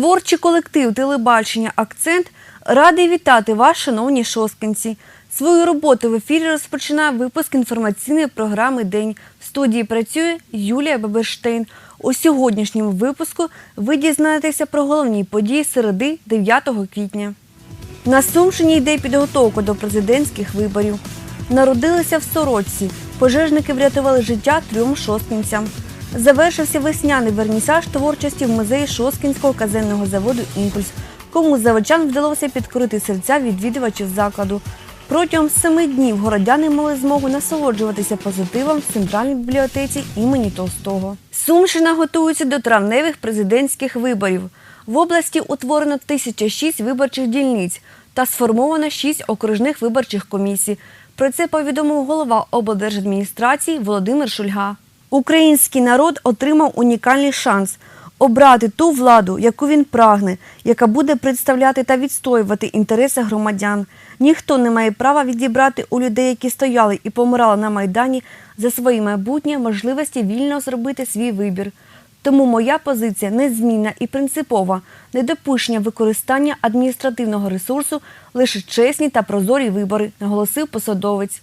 Творчий колектив телебачення Акцент радий вітати вас, шановні шосткинці. Свою роботу в ефірі розпочинає випуск інформаційної програми День. В студії працює Юлія Беберштейн. У сьогоднішньому випуску ви дізнаєтеся про головні події середи 9 квітня. На Сумщині йде підготовка до президентських виборів. Народилися в Сорочці. Пожежники врятували життя трьом шосткинцям. Завершився весняний вернісаж творчості в музеї Шосткінського казенного заводу Імпульс. Кому з заводчан вдалося підкорити серця відвідувачів закладу. Протягом семи днів городяни мали змогу насолоджуватися позитивом в центральній бібліотеці імені Толстого. Сумщина готується до травневих президентських виборів. В області утворено 1006 виборчих дільниць та сформовано 6 окружних виборчих комісій. Про це повідомив голова облдержадміністрації Володимир Шульга. Український народ отримав унікальний шанс обрати ту владу, яку він прагне, яка буде представляти та відстоювати інтереси громадян. Ніхто не має права відібрати у людей, які стояли і помирали на майдані за своє майбутнє можливості вільно зробити свій вибір. Тому моя позиція незмінна і принципова недопущення використання адміністративного ресурсу лише чесні та прозорі вибори, наголосив посадовець.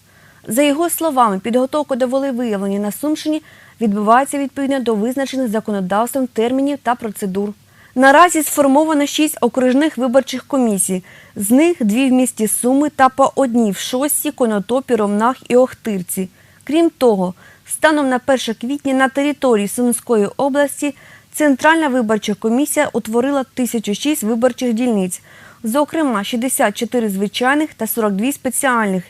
За його словами, підготовка до волевиявлення на Сумщині відбувається відповідно до визначених законодавством термінів та процедур. Наразі сформовано шість окружних виборчих комісій. З них дві в місті Суми та по одній в Шості, Конотопі, Ромнах і Охтирці. Крім того, станом на 1 квітня на території Сумської області Центральна виборча комісія утворила 1006 виборчих дільниць, зокрема 64 звичайних та 42 спеціальних.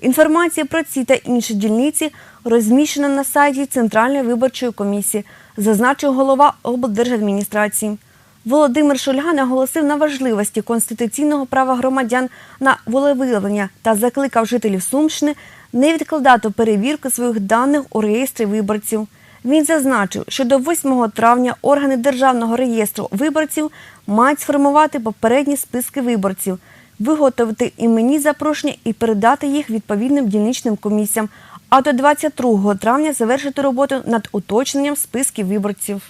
Інформація про ці та інші дільниці розміщена на сайті Центральної виборчої комісії, зазначив голова облдержадміністрації. Володимир Шульга наголосив на важливості конституційного права громадян на волевиявлення та закликав жителів Сумщини не відкладати перевірку своїх даних у реєстрі виборців. Він зазначив, що до 8 травня органи Державного реєстру виборців мають сформувати попередні списки виборців, виготовити іменні запрошення і передати їх відповідним дільничним комісіям, а до 22 травня завершити роботу над уточненням списків виборців.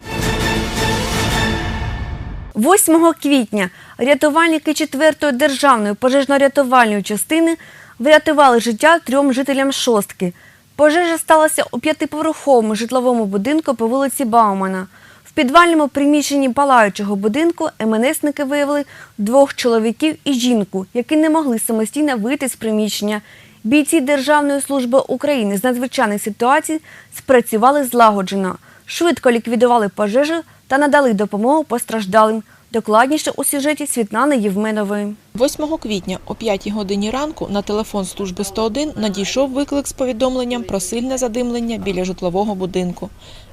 8 квітня рятувальники 4-ї державної пожежно-рятувальної частини врятували життя трьом жителям шостки. Пожежа сталася у п'ятиповерховому житловому будинку по вулиці Баумана. В підвальному приміщенні палаючого будинку МНСники виявили двох чоловіків і жінку, які не могли самостійно вийти з приміщення. Бійці Державної служби України з надзвичайних ситуацій спрацювали злагоджено, швидко ліквідували пожежу та надали допомогу постраждалим. Докладніше у сюжеті Світлани Євменової. 8 квітня о 5 годині ранку на телефон служби 101 надійшов виклик з повідомленням про сильне задимлення біля житлового будинку.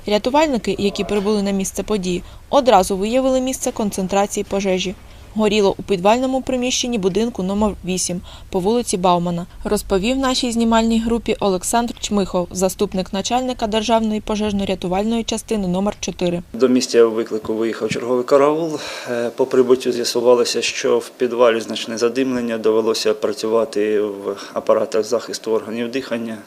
Рятувальники, які прибули на місце події, одразу виявили місце концентрації пожежі. Горіло у підвальному приміщенні будинку номер 8 по вулиці Баумана, розповів нашій знімальній групі Олександр Чмихов, заступник начальника Державної пожежно-рятувальної частини номер 4 До місця виклику виїхав черговий караул. Е, По прибуттю з'ясувалося, що в підвалі значне задимлення, довелося працювати в апаратах захисту органів дихання.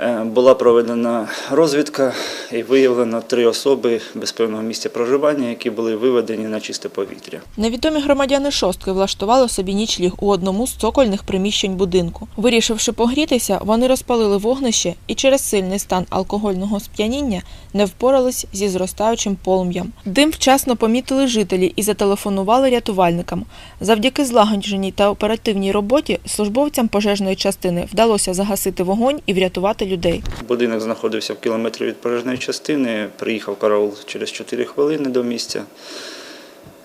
Е, Була проведена розвідка і виявлено три особи без певного місця проживання, які були виведені на чисте повітря. Невідомі громадяни шостки влаштували собі нічліг у одному з цокольних приміщень будинку. Вирішивши погрітися, вони розпалили вогнище і через сильний стан алкогольного сп'яніння не впорались зі зростаючим полум'ям. Дим вчасно помітили жителі і зателефонували рятувальникам. Завдяки злагодженій та оперативній роботі службовцям пожежної частини вдалося загасити вогонь і врятувати людей. Будинок знаходився в кілометрі від пожежної частини. Приїхав караул через 4 хвилини до місця,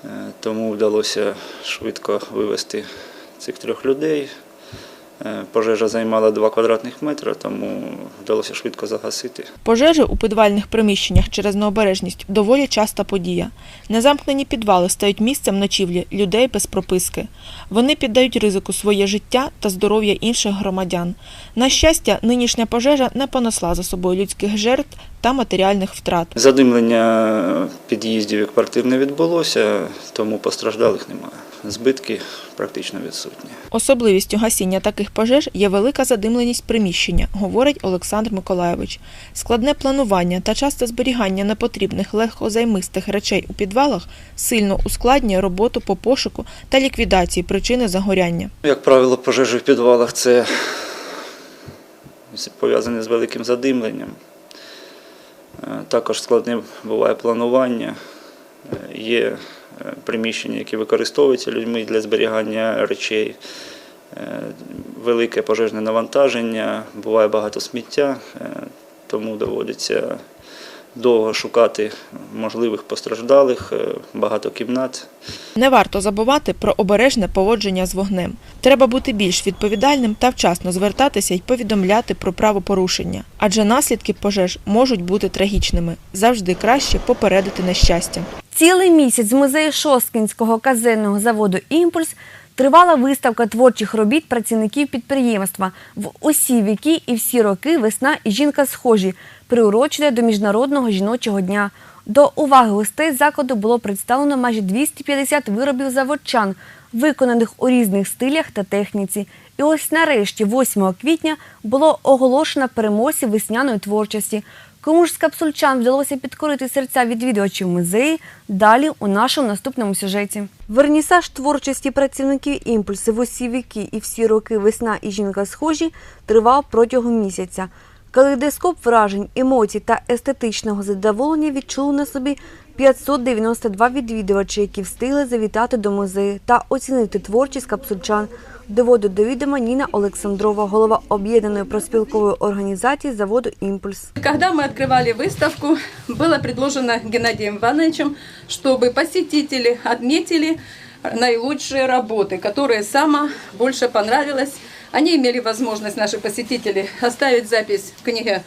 Е, тому вдалося швидко вивезти цих трьох людей. Е, Пожежа займала 2 квадратних метри, тому вдалося швидко загасити. Пожежі у підвальних приміщеннях через необережність доволі часта подія. Незамкнені підвали стають місцем ночівлі людей без прописки. Вони піддають ризику своє життя та здоров'я інших громадян. На щастя, нинішня пожежа не понесла за собою людських жертв та матеріальних втрат. Задимлення під'їздів і квартир не відбулося, тому постраждалих немає. Збитки практично відсутні. Особливістю гасіння таких пожеж є велика задимленість приміщення, говорить Олександр Миколайович. Складне планування та часте зберігання непотрібних легкозаймистих речей у підвалах сильно ускладнює роботу по пошуку та ліквідації причини загоряння. Як правило, пожежі в підвалах це пов'язане з великим задимленням. Е, Також складне буває планування. Е, Є приміщення, які використовуються людьми для зберігання речей. Е, Велике пожежне навантаження, буває багато сміття, е, тому доводиться довго шукати можливих постраждалих, е, багато кімнат. Не варто забувати про обережне поводження з вогнем. Треба бути більш відповідальним та вчасно звертатися й повідомляти про правопорушення, адже наслідки пожеж можуть бути трагічними. Завжди краще попередити нещастя. Цілий місяць з музею Шосткінського казенного заводу Імпульс тривала виставка творчих робіт працівників підприємства в усі віки і всі роки весна і жінка схожі, приурочена до Міжнародного жіночого дня. До уваги гостей закладу було представлено майже 250 виробів заводчан, виконаних у різних стилях та техніці. І ось нарешті, 8 квітня, було оголошено переможців весняної творчості. Кому ж з капсульчан вдалося підкорити серця відвідувачів музеї, далі у нашому наступному сюжеті. Вернісаж творчості працівників імпульси в усі віки і всі роки весна і жінка схожі тривав протягом місяця. Калейдоскоп вражень, емоцій та естетичного задоволення відчули на собі 592 відвідувачі, які встигли завітати до музею та оцінити творчість капсульчан. Доводить до відома Ніна Олександрова, голова об'єднаної проспілкової організації заводу Імпульс. Когда мы открывали выставку, было предложено Геннадием Ивановичем, чтобы посетители отметили наилучшие работы, которые само больше понравилось. Они имели возможность, наши посетители, оставить запись в книге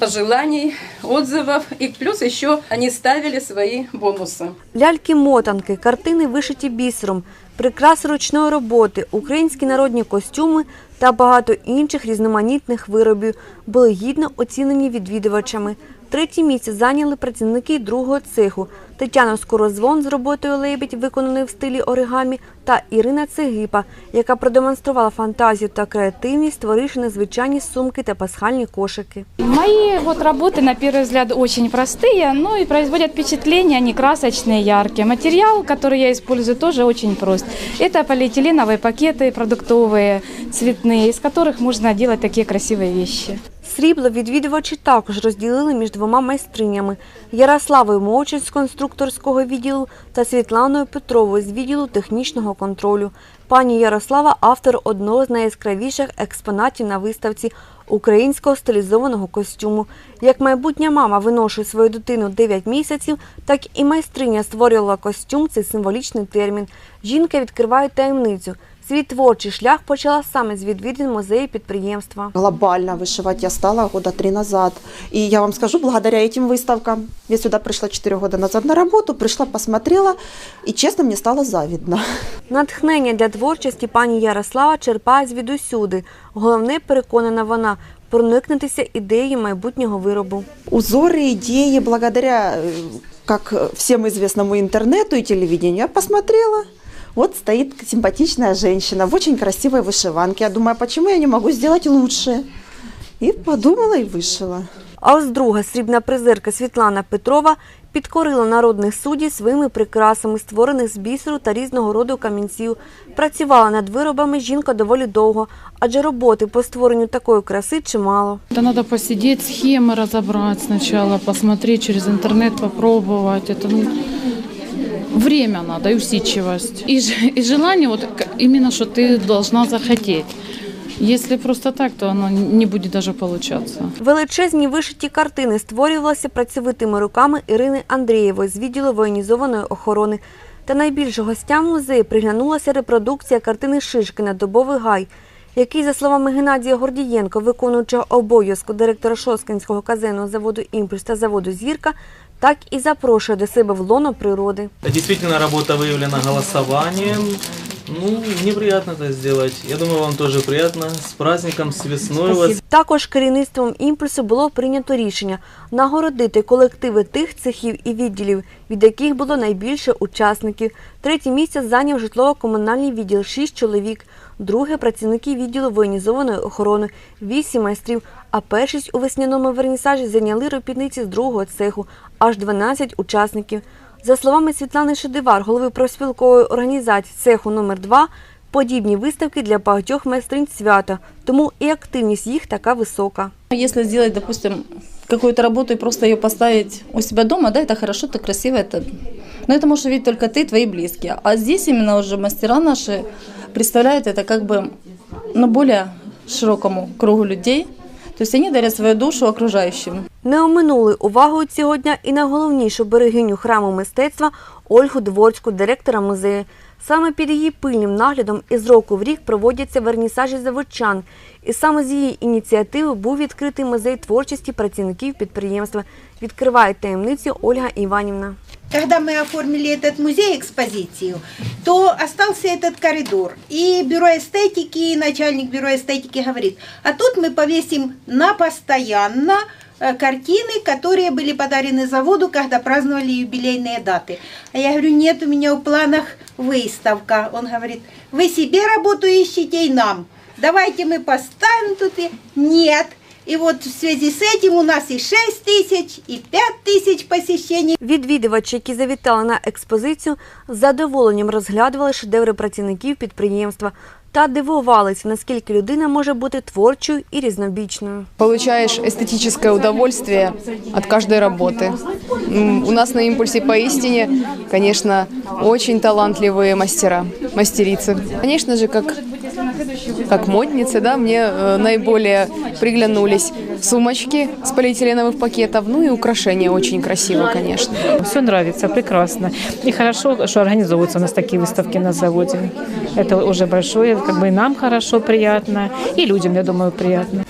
пожеланий, отзывов. И плюс еще они ставили свои бонусы. Ляльки-мотанки, картини вишиті бісером, прикраси ручної роботи, українські народні костюми та багато інших різноманітних виробів були гідно оцінені відвідувачами. Третє місце зайняли працівники другого цеху Тетяна Скорозвон з роботою лебідь, виконаною в стилі оригамі, та Ірина Цегипа, яка продемонструвала фантазію та креативність, створивши незвичайні сумки та пасхальні кошики. Мои вот работы, на первый взгляд, очень простые, но и производят впечатление, они красочные, яркие. Материал, который я использую, тоже очень прост. Это полиэтиленовые пакеты продуктовые, цветные, из которых можно делать такие красивые вещи. Срібло відвідувачі також розділили між двома майстринями Ярославою Мовчин з конструкторського відділу та Світланою Петровою з відділу технічного контролю. Пані Ярослава автор одного з найяскравіших експонатів на виставці українського стилізованого костюму. Як майбутня мама виношує свою дитину 9 місяців, так і майстриня створювала костюм це символічний термін. Жінка відкриває таємницю. Свій творчий шлях почала саме з відвідин музею підприємства. Глобально вышивать я стала года три назад. И я вам скажу, благодаря этим выставкам, я сюда пришла 4 года назад на работу, пришла, посмотрела, и честно, мне стало завидно. Натхнення для творчості пані Ярослава черпає звідусюди. Головне, переконана вона, проникнутися ідеєю майбутнього виробу. Узоры, идеи, благодаря, э, как всем известному интернету и телевидению, я посмотрела, вот стоит симпатичная женщина в очень красивой вышиванке. Я думаю, а почему я не могу сделать лучше? И подумала и вышила. А ось друга срібна призерка Світлана Петрова підкорила народних суддів своїми прикрасами, створених з бісеру та різного роду камінців. Працювала над виробами жінка доволі довго, адже роботи по створенню такої краси чимало. Это надо посидеть, схемы разобрать сначала, посмотреть через интернет, попробовать. Это ну, время надо и усидчивость. И, и желание, вот именно, что ты должна захотеть. Если просто так, то оно не будет даже получаться. Величезні вишиті картини створювалися працьовитими руками Ірини Андрієвої з відділу воєнізованої охорони. Та найбільше гостям музею приглянулася репродукція картини Шишкіна Добовий гай, який, за словами Геннадія Гордієнко, виконуючого обов'язку директора Шоскінського казенного заводу Імпульс та заводу Зірка, так і запрошує до себе в лоно природи. Действительно, работа выявлена голосованием. Ну, неприятно это сделать. Я думаю, вам тоже приятно. С праздником, с весной вас. Також керівництвом імпульсу було прийнято рішення нагородити колективи тих цехів і відділів, від яких було найбільше учасників. Третє місце зайняв житлово-комунальний відділ 6 чоловік, друге працівники відділу воєнізованої охорони 8 майстрів, а першість у весняному вернісажі зайняли робітниці з другого цеху аж 12 учасників. За словами Світлани Шедивар, голови профспілкової організації цеху номер 2 подібні виставки для багатьох майстринь свята, тому і активність їх така висока. Если сделать, допустим, какую-то работу и просто ее поставить у себя дома, да, это хорошо, это красиво, это... Но это можешь видеть только ты и твои близкие. А здесь именно уже мастера наши представляют это как бы на более широкому кругу людей. То есть они дарят свою душу окружающим. Не оминули увагою цього дня і найголовнішу берегиню храму мистецтва Ольгу Дворську, директора музею. Саме під її пильним наглядом із року в рік проводяться вернісажі заводчан. І саме з її ініціативи був відкритий музей творчості працівників підприємства. Відкриває таємницю Ольга Іванівна. Когда мы оформили этот музей, экспозицию, то остался этот коридор. И бюро эстетики, и начальник бюро эстетики говорит, а тут мы повесим на постоянно э, картины, которые были подарены заводу, когда праздновали юбилейные даты. А я говорю, нет, у меня в планах выставка. Он говорит, вы себе работу ищете и нам. Давайте мы поставим тут. И... Нет. И вот в связи с этим у нас и 6 тысяч, и 5 тысяч посещений. Відвідувачі, які завітали на експозицію, з задоволенням розглядували шедеври працівників підприємства та дивувалися, наскільки людина може бути творчою і різнобічною. Получаешь эстетическое удовольствие от каждой работы. М, У нас на импульсе поистине, конечно, очень талантливые мастера, мастерицы. Конечно же, как, как модницы, да, мне э, наиболее приглянулись сумочки с полиэтиленовых пакетов, ну и украшения очень красиво, конечно. Все нравится, прекрасно. И хорошо, что организовываются у нас такие выставки на заводе. Это уже большое, как бы и нам хорошо, приятно, и людям, я думаю, приятно.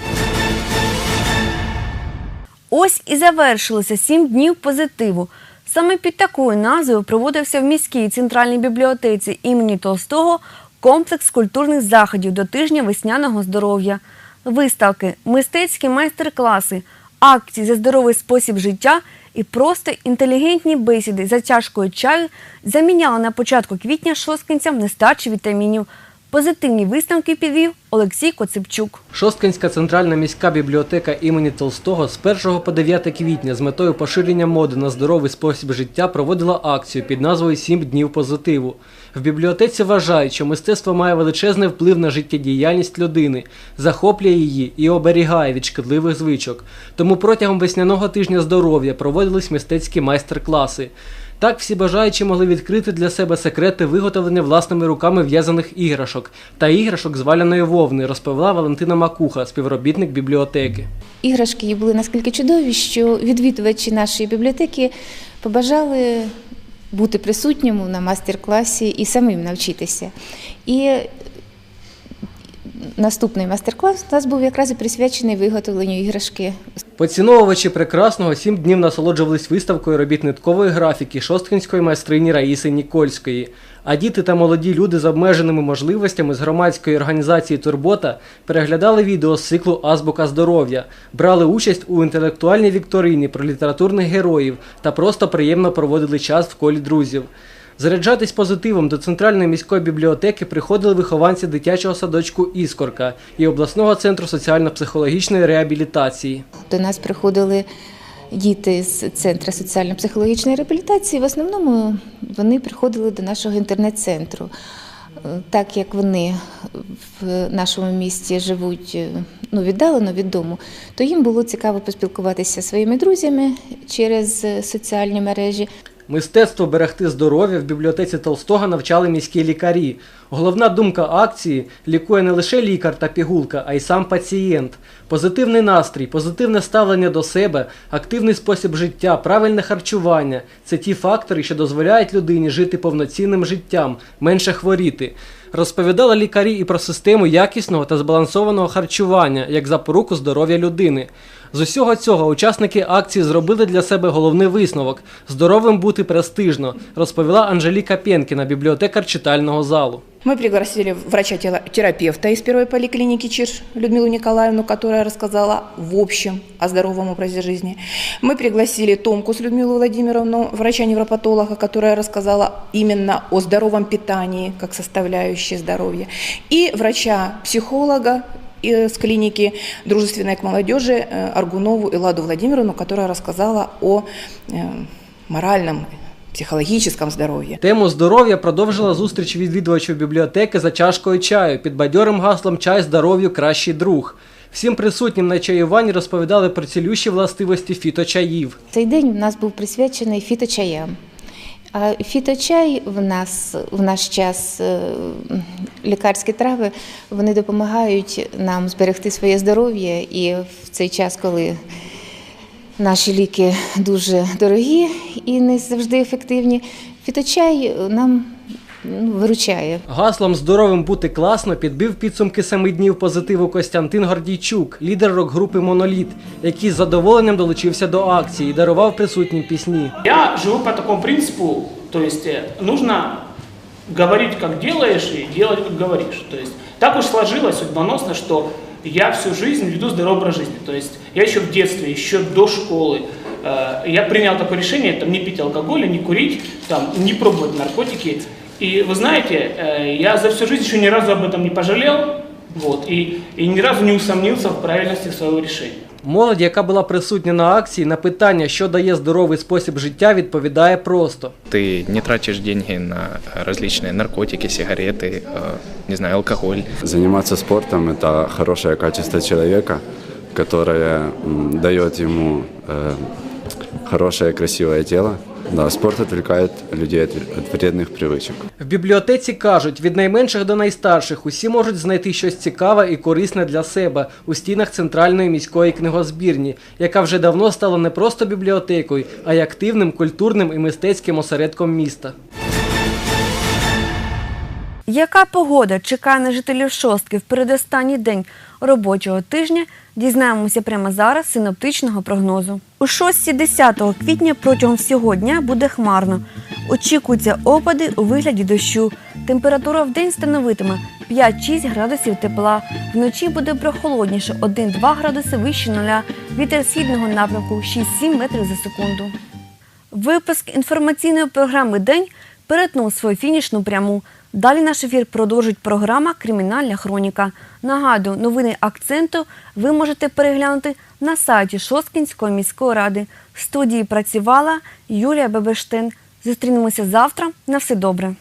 Ось і завершилося сім днів позитиву. Саме під такою назвою проводився в міській центральній бібліотеці імені Толстого комплекс культурних заходів до тижня весняного здоров'я, виставки, мистецькі майстер-класи, акції за здоровий спосіб життя і просто інтелігентні бесіди за чашкою чаю заміняли на початку квітня шосткинцям нестачі вітамінів. Позитивні висновки підвів Олексій Коцепчук. Шосткинська центральна міська бібліотека імені Толстого з 1 по 9 квітня з метою поширення моди на здоровий спосіб життя проводила акцію під назвою «Сім днів позитиву. В бібліотеці вважають, що мистецтво має величезний вплив на життєдіяльність людини, захоплює її і оберігає від шкідливих звичок. Тому протягом весняного тижня здоров'я проводились мистецькі майстер-класи. Так всі бажаючі могли відкрити для себе секрети виготовлення власними руками в'язаних іграшок та іграшок з валяної вовни, розповіла Валентина Макуха, співробітник бібліотеки. Іграшки були наскільки чудові, що відвідувачі нашої бібліотеки побажали бути присутнім на мастер-класі і самим навчитися. І наступний мастер-клас у нас був якраз і присвячений виготовленню іграшки. Поціновувачі прекрасного сім днів насолоджувались виставкою робіт ниткової графіки шосткинської майстрині Раїси Нікольської. А діти та молоді люди з обмеженими можливостями з громадської організації Турбота переглядали відео з циклу Азбука здоров'я, брали участь у інтелектуальній вікторині про літературних героїв та просто приємно проводили час в колі друзів. Заряджатись позитивом до центральної міської бібліотеки приходили вихованці дитячого садочку Іскорка і обласного центру соціально-психологічної реабілітації. До нас приходили діти з центру соціально-психологічної реабілітації. В основному вони приходили до нашого інтернет-центру. Так як вони в нашому місті живуть ну, віддалено від дому, то їм було цікаво поспілкуватися зі своїми друзями через соціальні мережі. Мистецтво берегти здоров'я в бібліотеці Толстого навчали міські лікарі. Головна думка акції лікує не лише лікар та пігулка, а й сам пацієнт. Позитивний настрій, позитивне ставлення до себе, активний спосіб життя, правильне харчування це ті фактори, що дозволяють людині жити повноцінним життям, менше хворіти. Розповідали лікарі і про систему якісного та збалансованого харчування як запоруку здоров'я людини. З усього цього учасники акції зробили для себе головний висновок здоровим бути престижно, розповіла Анжеліка Пєнкіна, бібліотекар читального залу. Мы пригласили врача-терапевта из первой поликлиники ЧИРШ Людмилу Николаевну, которая рассказала в общем о здоровом образе жизни. Мы пригласили Томкус Людмилу Владимировну, врача-невропатолога, которая рассказала именно о здоровом питании как составляющей здоровья. И врача-психолога с клиники дружественной к молодежи э, Аргунову Эладу Владимировну, которая рассказала о э, моральном, психологическом здоровье. Тему здоров'я продовжила зустріч відвідувачів бібліотеки за чашкою чаю під бадьорим гаслом Чай здоров'ю кращий друг. Всім присутнім на чаюванні розповідали про цілющі властивості фіточаїв. Цей день у нас був присвячений фіточаям. А фіточай в нас в наш час е, лікарські трави вони допомагають нам зберегти своє здоров'я і в цей час, коли наші ліки дуже дорогі і не завжди ефективні, фіточай нам ну, виручає. Гаслом здоровим бути класно підбив підсумки семи днів позитиву Костянтин Гордійчук, лідер рок-групи Моноліт, який з задоволенням долучився до акції і дарував присутнім пісні. Я живу по такому принципу, то есть э, нужно говорить, как делаешь, и делать, как говоришь. То есть так уж сложилось судьбоносно, что я всю жизнь веду здоровый образ жизни. То есть я еще в детстве, еще до школы, э, я принял такое решение, там, не пить алкоголь, не курить, там, не пробовать наркотики. И вы знаете, э, я за всю жизнь еще ни разу об этом не пожалел, вот, и, и ни разу не усомнился в правильности своего решения. Молодь, яка була присутня на акції, на питання, що дає здоровий спосіб життя, відповідає просто. Ты не тратишь деньги на различные наркотики, сигареты, э, не знаю, алкоголь. Заниматься спортом – это хорошее качество человека, которое м, дает ему э, хорошее, красивое тело. Да, спорт отвлекает людей від вредних привичок. В бібліотеці кажуть, від найменших до найстарших усі можуть знайти щось цікаве і корисне для себе у стінах центральної міської книгозбірні, яка вже давно стала не просто бібліотекою, а й активним культурним і мистецьким осередком міста. Яка погода чекає на жителів шостки в передостанній день робочого тижня, дізнаємося прямо зараз синоптичного прогнозу. У 6-10 квітня протягом всього дня буде хмарно. Очікуються опади у вигляді дощу. Температура в день становитиме 5-6 градусів тепла. Вночі буде прохолодніше 1-2 градуси вище нуля. Вітер східного напрямку 6-7 метрів за секунду. Випуск інформаційної програми День перетнув свою фінішну пряму. Далі наш ефір продовжить програма Кримінальна хроніка. Нагадую, новини акценту ви можете переглянути на сайті Шосткінської міської ради. В студії працювала Юлія Бебештин. Зустрінемося завтра. На все добре.